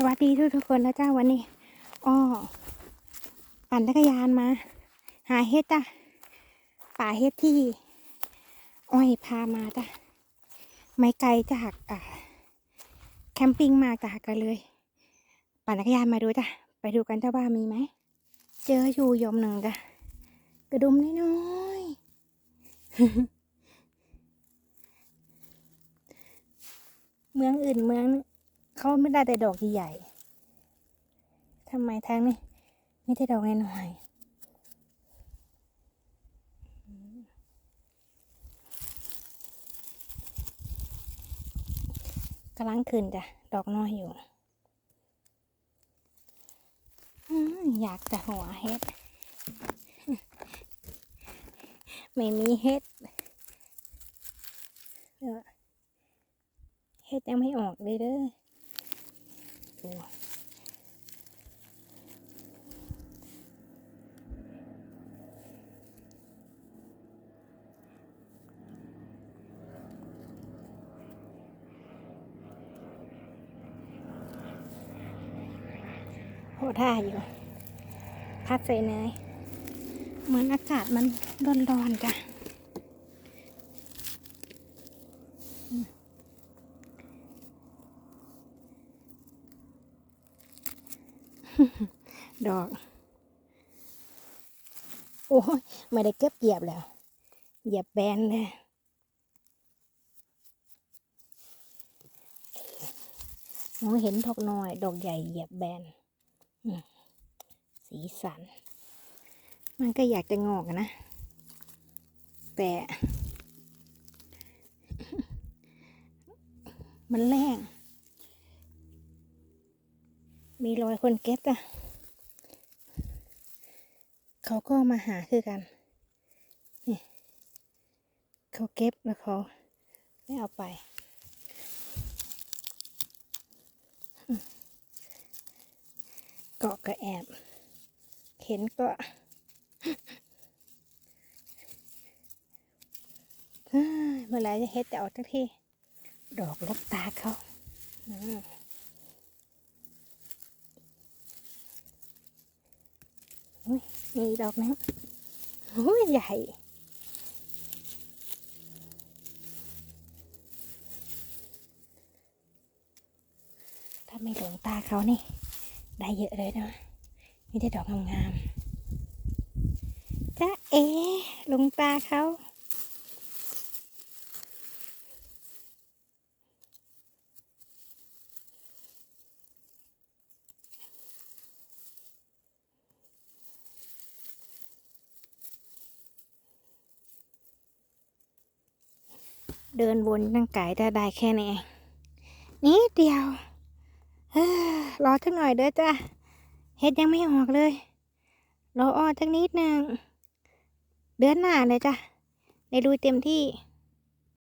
สวัสดีทุกทุกๆคนนะจ้าวันนี้อ้อปั่นจักรยานมา หาเฮ็ดจ้ะป่าเฮ็ดที่ อ้อยพามาจ้ะไม่ไกลจากอ่าแคมปิ้งมาจ้ะกันเลย ปั่นจักรยานมาดูจ้ะไปดูกันจ้าว่ามีไหม เจออยู่ยมหนึ่งจ้ะกระดุมน้อยเมืองอื่นเมือง เขาไม่ได้แต่ดอกใหญ่ทำไมทางนี้ไม่ได้ดอกน้อยๆกำลังขึ้นจ้ะ ดอกน้อยอยู่ อยากจะหัวเฮ็ด ไม่มีเฮ็ดเออเฮ็ดยังไม่ออกเลยเด้อ โหท่าอยู่ พัดใส่เนยเหมือนอากาศมันร้อนๆจ้ะดอก โอ้ยไม่ได้เก็บเหยียบแล้ว เหยียบแบนเลยมองเห็นดอกน้อย ดอกใหญ่เหยียบแบน สีสัน มันก็อยากจะงอกนะ แต่ มันแรง มีรอยคนเก็บอะเขาก็มาหาคือกันนี่เขาเก็บแล้วเขาไม่เอาไป อืม เกาะกระแอบเห็นก็เมื่อไรจะเฮ็ดจะออกทักทีดอกลบตาเขาอืมอุ๊ยมีดอกนั้นอุ้ยใหญ่ถ้าไม่หลงตาเขานี่ ได้เยอะเลยนะมีแต่ดอกงามๆจ้าเอ๋ลงตาเขาเดินวนตั้งไก่จะได้แค่นี้นิดเดียว รอสักหน่อยเด้อจ้ะเฮ็ดยังไม่ออกเลย รออ้อสักนิดหนึ่ง เดือนหน้าเลยจ้ะ ได้ดูเต็มที่